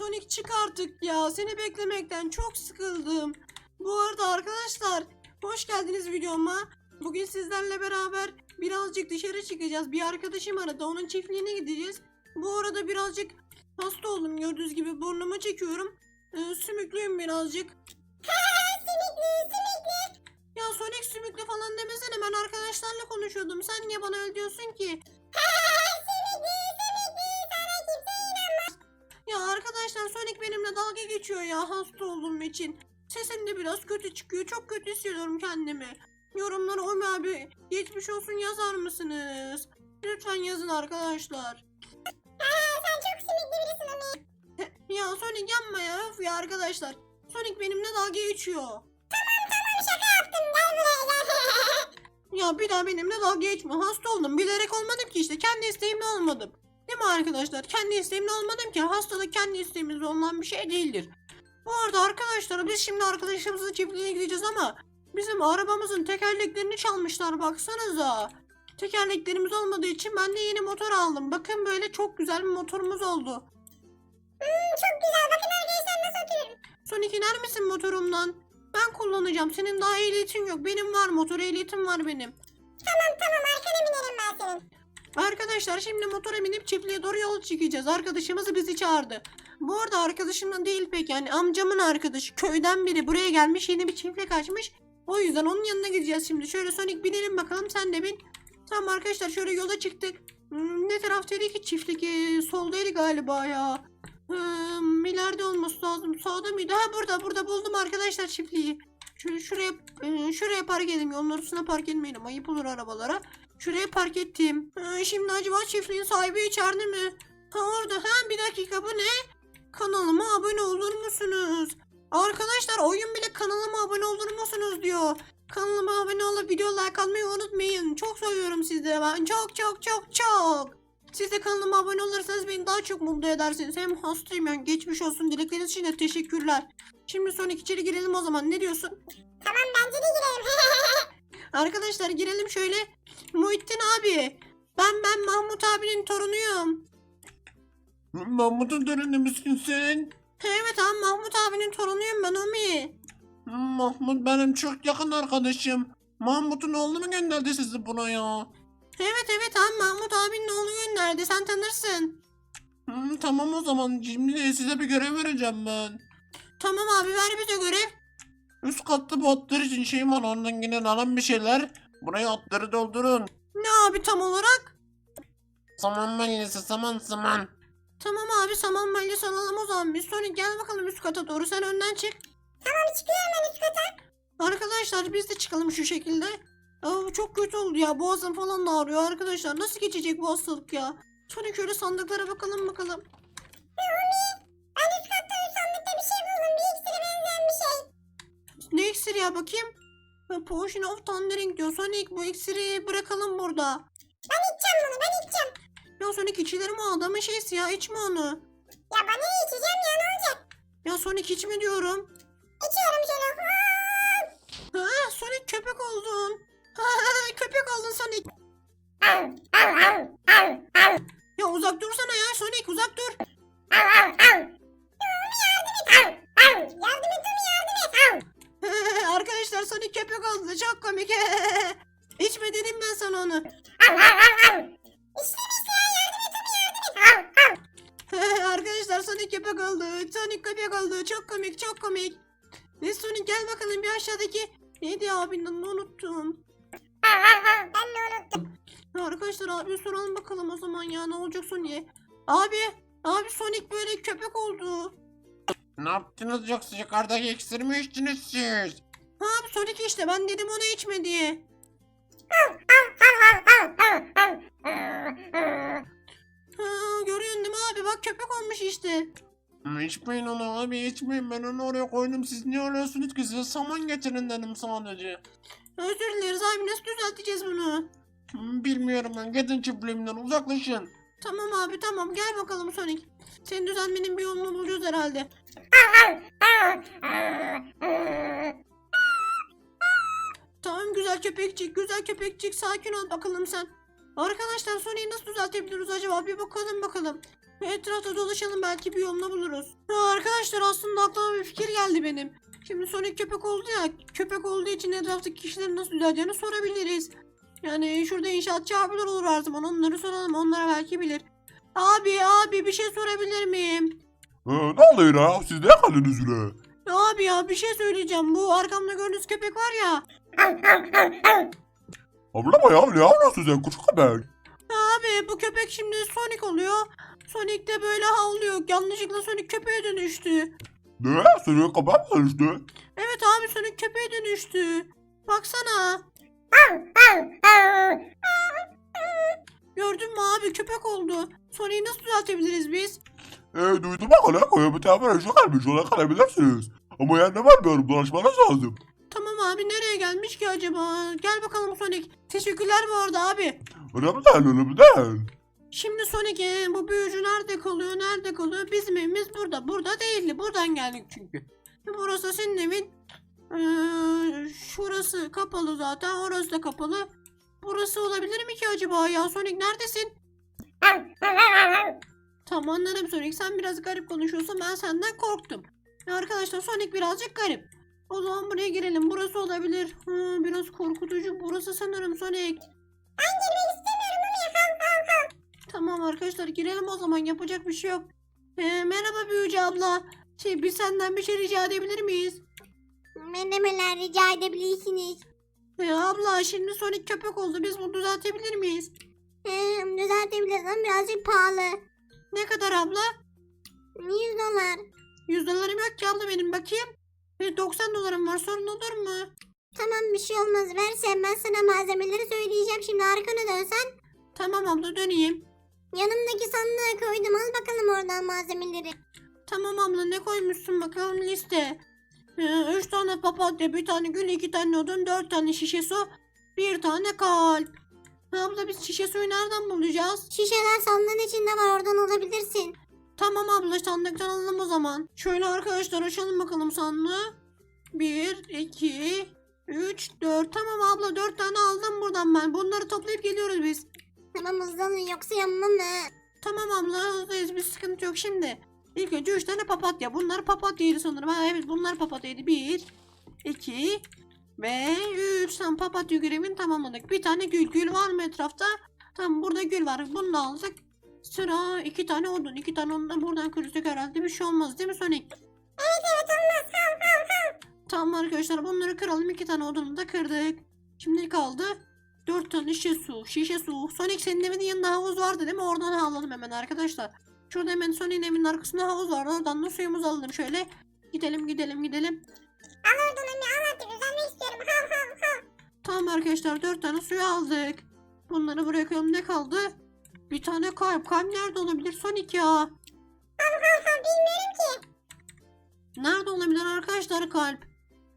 Sonic çık artık ya. Seni beklemekten çok sıkıldım. Bu arada arkadaşlar hoş geldiniz videoma. Bugün sizlerle beraber birazcık dışarı çıkacağız. Bir arkadaşım aradı. Onun çiftliğine gideceğiz. Bu arada birazcık hasta oldum. Gördüğünüz gibi burnumu çekiyorum. Ee, sümüklüyüm birazcık. Ya Sonic sümüklü falan demesene. Ben arkadaşlarla konuşuyordum. Sen niye bana öyle diyorsun ki? Arkadaşlar Sonic benimle dalga geçiyor ya hasta olduğum için. Sesim de biraz kötü çıkıyor. Çok kötü hissediyorum kendimi. Yorumlara Omi abi geçmiş olsun yazar mısınız? Lütfen yazın arkadaşlar. Ya Sonic yapma ya öf ya arkadaşlar. Sonic benimle dalga geçiyor. Ya bir daha benimle dalga geçme. Hasta oldum. Bilerek olmadım ki işte. Kendi isteğimle olmadım. Değil mi arkadaşlar? Kendi isteğimle olmadım ki. Hastalık kendi isteğimizle olan bir şey değildir. Bu arada arkadaşlar biz şimdi arkadaşımızın çiftliğine gideceğiz ama bizim arabamızın tekerleklerini çalmışlar baksanıza. Tekerleklerimiz olmadığı için ben de yeni motor aldım. Bakın böyle çok güzel bir motorumuz oldu. Sonic iner misin motorumdan? Ben kullanacağım. Senin daha ehliyetin yok. Benim var motor ehliyetim var benim. Arkadaşlar şimdi motora binip çiftliğe doğru yol çıkacağız. Arkadaşımız bizi çağırdı. Bu arada arkadaşımdan değil pek yani amcamın arkadaşı köyden biri buraya gelmiş yeni bir çiftlik açmış. O yüzden onun yanına gideceğiz şimdi. Şöyle Sonic binelim bakalım sen de bin. Tamam arkadaşlar şöyle yola çıktık. Hmm, ne taraftaydı ki çiftlik? Ee, soldaydı galiba ya. Hmm, ileride olması lazım. Sağda mıydı? Ha burada burada buldum arkadaşlar çiftliği. Şöyle şuraya e, şuraya park edelim. Yolun ortasına park etmeyelim. Ayıp olur arabalara. Şuraya park ettim. Ha, şimdi acaba çiftliğin sahibi içeride mi? Ha orada. Ha bir dakika bu ne? Kanalıma abone olur musunuz? Arkadaşlar oyun bile kanalıma abone olur musunuz diyor. Kanalıma abone olup video like almayı unutmayın. Çok seviyorum sizleri ben. Çok çok çok çok. Siz de kanalıma abone olursanız beni daha çok mutlu edersiniz. Hem hastayım yani geçmiş olsun. Dilekleriniz için de teşekkürler. Şimdi son içeri girelim o zaman. Ne diyorsun? Arkadaşlar girelim şöyle. Muhittin abi. Ben ben Mahmut abinin torunuyum. Mahmut'un töreni misin sen? Evet abi Mahmut abinin torunuyum ben Omi. Mahmut benim çok yakın arkadaşım. Mahmut'un oğlu mu gönderdi sizi buraya? Evet evet abi Mahmut abinin oğlu gönderdi. Sen tanırsın. Hmm, tamam o zaman şimdi size bir görev vereceğim ben. Tamam abi ver bize görev. Üst katta bu atlar için şey var ondan yine alan bir şeyler. Buraya atları doldurun. Ne abi tam olarak? Saman melyesi saman saman. Tamam abi saman mali alalım o zaman. Biz sonra gel bakalım üst kata doğru. Sen önden çık. Arkadaşlar biz de çıkalım şu şekilde. Aa, çok kötü oldu ya. Boğazım falan da ağrıyor arkadaşlar. Nasıl geçecek bu hastalık ya? Sonra şöyle sandıklara bakalım bakalım. Ne iksiri ya bakayım? Potion of Thundering diyor. Sonic bu iksiri bırakalım burada. Ya Sonic içilir mi adamın şeysi ya içme onu. Ya bana ne içeceğim ya ne olacak? Ya Sonic içme diyorum. İçiyorum şöyle. Ha Sonic köpek oldun. Köpek oldun Sonic. Ya uzak dursana ya Sonic uzak dur. yardım et, al, al. Yardım et, yardım et, Arkadaşlar Sonic köpek oldu çok komik. İçme dedim ben sana onu. Al, al, al, al. İşte. Arkadaşlar Sonic köpek oldu. Sonic köpek oldu. Çok komik çok komik. Ne Sonic gel bakalım bir aşağıdaki. Neydi unuttum. Al, al, al. Ben de unuttum. Arkadaşlar abi soralım bakalım o zaman ya ne olacak Sonic'e. Abi abi Sonic böyle köpek oldu. Ne yaptınız yoksa yukarıdaki iksir mi içtiniz siz? Ha Sonic işte ben dedim ona içme diye. Al, al, al, al, al, al. Ha, görüyorsun değil mi abi bak köpek olmuş işte. Hmm, İçmeyin onu abi içmeyin ben onu oraya koydum siz niye alıyorsunuz ki size saman getirin dedim sadece. Özür dileriz abi nasıl düzelteceğiz bunu? Hmm, Bilmiyorum ben gidin çiftliğimden uzaklaşın. Tamam abi tamam gel bakalım Sonic. Senin düzelmenin bir yolunu bulacağız herhalde. Tamam güzel köpekçik güzel köpekçik sakin ol bakalım sen. Arkadaşlar Sonic'i nasıl düzeltebiliriz acaba bir bakalım bakalım. Etrafta dolaşalım belki bir yolunu buluruz. Ha, arkadaşlar aslında aklıma bir fikir geldi benim. Şimdi Sonic köpek oldu ya. Köpek olduğu için etraftaki kişilerin nasıl düzeleceğini sorabiliriz. Yani şurada inşaatçı abiler olur her zaman. Onları soralım. Onlara belki bilir. Abi abi bir şey sorabilir miyim? Ee, ne oluyor ya? Siz ne kaldınız öyle? Abi ya bir şey söyleyeceğim. Bu arkamda gördüğünüz köpek var ya. Ablama ya ne yapıyorsun sen küçük köpek? Abi bu köpek şimdi Sonic oluyor. Sonic de böyle havlıyor. Yanlışlıkla Sonic köpeğe dönüştü. Ne? Senin köpek mi işte? Evet abi Sonic köpeğe dönüştü. Baksana. Gördün mü abi köpek oldu. Sonic'i nasıl düzeltebiliriz biz? Ee, duydum bakalım. Bir tane böyle şey gelmiş. Ona kalabilirsiniz. Ama yani ne var diyorum. Dolaşmanız lazım. Tamam abi nereye gelmiş ki acaba? Gel bakalım Sonic. Teşekkürler bu arada abi. Önemli değil. Şimdi Sonic e, bu büyücü nerede kalıyor? Nerede kalıyor? Bizim evimiz burada. Burada değildi. Buradan geldik çünkü. Burası senin evin. Ee, şurası kapalı zaten. Orası da kapalı. Burası olabilir mi ki acaba ya? Sonic neredesin? Tamam anladım Sonic. Sen biraz garip konuşuyorsun. Ben senden korktum. Arkadaşlar Sonic birazcık garip. O zaman buraya girelim. Burası olabilir. Hı, biraz korkutucu. Burası sanırım Sonic. Tamam arkadaşlar girelim o zaman yapacak bir şey yok. Ee, merhaba büyücü abla. Şey biz senden bir şey rica edebilir miyiz? Menemeler rica edebilirsiniz. Ee, abla şimdi Sonic köpek oldu. Biz bunu düzeltebilir miyiz? Ee, düzeltebiliriz ama birazcık pahalı. Ne kadar abla? 100 dolar. 100 dolarım yok ki abla benim bakayım. Ee, 90 dolarım var sorun olur mu? Tamam bir şey olmaz. Versen ben sana malzemeleri söyleyeceğim. Şimdi arkana dönsen. Tamam abla döneyim. Yanımdaki sandığa koydum. Al bakalım oradan malzemeleri. Tamam abla ne koymuşsun bakalım liste. Ee, üç tane papatya, bir tane gül, iki tane odun, dört tane şişe su, bir tane kalp. Abla biz şişe suyu nereden bulacağız? Şişeler sandığın içinde var. Oradan alabilirsin. Tamam abla sandıktan alalım o zaman. Şöyle arkadaşlar açalım bakalım sandığı. Bir, iki, üç, dört. Tamam abla dört tane aldım buradan ben. Bunları toplayıp geliyoruz biz. Tamam hızlanın yoksa yanmam ha. Tamam abla hızlıyız bir sıkıntı yok şimdi. İlk önce üç tane papatya. Bunlar papatyaydı sanırım. Ha evet bunlar papatyaydı. Bir, iki ve üç. Tamam papatya görevini tamamladık. Bir tane gül. Gül var mı etrafta? Tamam burada gül var. Bunu da aldık. Sıra iki tane odun. İki tane odun da buradan kıracak herhalde. Bir şey olmaz değil mi Sonic? Evet evet olmaz. Al al al. Tamam arkadaşlar bunları kıralım. İki tane odunu da kırdık. Şimdi kaldı. Dört tane şişe su. Şişe su. Sonic senin evinin yanında havuz vardı değil mi? Oradan alalım hemen arkadaşlar. Şurada hemen Sonic'in evinin arkasında havuz var. Oradan da suyumuzu alalım şöyle. Gidelim gidelim gidelim. Al anne al artık. Düzenmek istiyorum. Al al al. Tamam arkadaşlar dört tane suyu aldık. Bunları buraya koyalım. Ne kaldı? Bir tane kalp. Kalp nerede olabilir Sonic ya? Al al bilmiyorum ki. Nerede olabilir arkadaşlar kalp?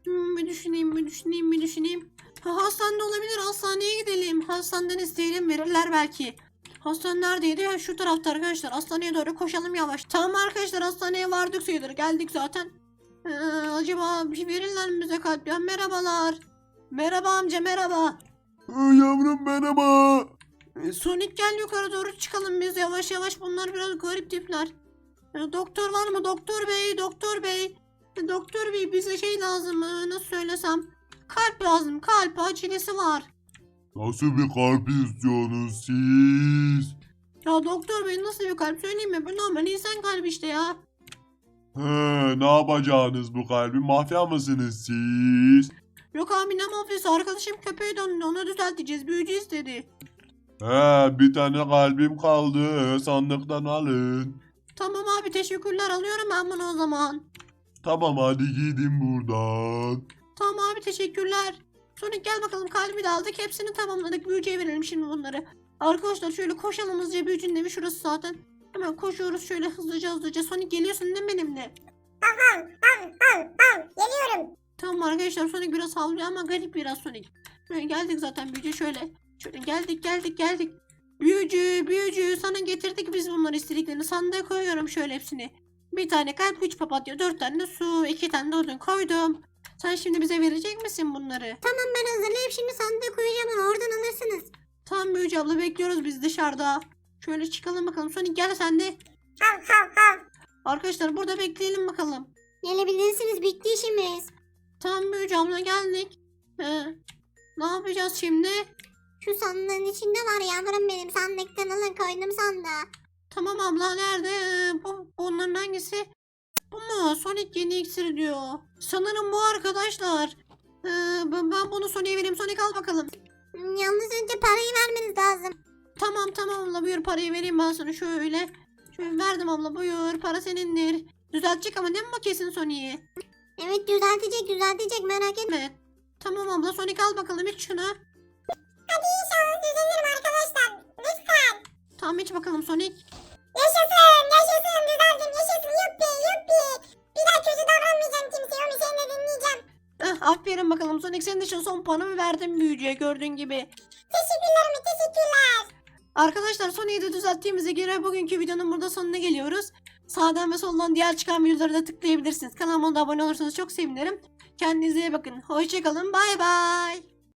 Hmm, bir düşüneyim, bir düşüneyim, bir düşüneyim. Ha, hastanede olabilir. Hastaneye gidelim. Hastaneden isteyelim verirler belki. Hastane neredeydi? Ha, şu tarafta arkadaşlar. Hastaneye doğru koşalım yavaş. Tamam arkadaşlar hastaneye vardık sayılır. Geldik zaten. Ee, acaba bir şey verirler mi bize kalp ya? Merhabalar. Merhaba amca merhaba. Yavrum merhaba. Ee, Sonic gel yukarı doğru çıkalım biz yavaş yavaş. Bunlar biraz garip tipler. Ee, doktor var mı? Doktor bey, doktor bey. Ee, doktor bey bize şey lazım. nasıl söylesem? Kalp lazım. Kalp acelesi var. Nasıl bir kalp istiyorsunuz siz? Ya doktor bey nasıl bir kalp söyleyeyim mi? Bu normal insan kalbi işte ya. He, ne yapacaksınız bu kalbi? Mafya mısınız siz? Yok abi ne mafyası arkadaşım köpeğe döndü onu düzelteceğiz büyücü istedi. He, bir tane kalbim kaldı. Sandıktan alın. Tamam abi teşekkürler alıyorum ben bunu o zaman. Tamam hadi gidin buradan. Tamam abi teşekkürler. Sonic gel bakalım kalbi de aldık hepsini tamamladık büyücüye verelim şimdi bunları. Arkadaşlar şöyle koşalım hızlıca büyücünün evi şurası zaten. Hemen koşuyoruz şöyle hızlıca hızlıca. Sonic geliyorsun değil mi benimle? Al al al. Geliyorum. Tamam arkadaşlar Sonic biraz havlıyor ama garip biraz Sonic. Şöyle geldik zaten büyücü şöyle. Şöyle geldik geldik geldik. Büyücü büyücü sana getirdik biz bunları istediklerini sandığa koyuyorum şöyle hepsini. Bir tane kalp, üç papatya, dört tane su, iki tane de odun koydum. Sen şimdi bize verecek misin bunları? Tamam ben hazırlayıp şimdi sandığa koyacağım onu. Oradan alırsınız. Tamam büyücü abla bekliyoruz biz dışarıda. Şöyle çıkalım bakalım. Sonic gel sen de. Hav hav hav. Arkadaşlar burada bekleyelim bakalım. Gelebilirsiniz bitti işimiz. Tamam büyücü abla geldik. Ee, ne yapacağız şimdi? Şu sandığın içinde var yavrum benim sandıktan alın koydum sandığa. Tamam abla nerede? Bu, bunların hangisi? Bu mu? Sonic yeni iksiri diyor. Sanırım bu arkadaşlar. Ee, ben, ben bunu Sonic'e vereyim. Sonic al bakalım. Yalnız önce parayı vermeniz lazım. Tamam tamam abla buyur parayı vereyim ben sana şöyle. Şöyle verdim abla buyur para senindir. Düzeltecek ama değil mi bu kesin Sonic'i? Evet düzeltecek düzeltecek merak etme. Evet. Tamam abla Sonic al bakalım iç şunu. Hadi inşallah düzelirim arkadaşlar. Lütfen. Tamam iç bakalım Sonic. Yaşasın yaşasın düzeldim yaşasın yuppi yuppi. Bir daha kötü davranmayacağım kimseye onu seni de dinleyeceğim. Eh, aferin bakalım Sonic senin için son puanımı verdim büyücüye gördüğün gibi. Teşekkürler mi teşekkürler. Arkadaşlar Sonic'i de düzelttiğimize göre bugünkü videonun burada sonuna geliyoruz. Sağdan ve soldan diğer çıkan videoları da tıklayabilirsiniz. Kanalıma da abone olursanız çok sevinirim. Kendinize iyi bakın. Hoşçakalın. Bay bay.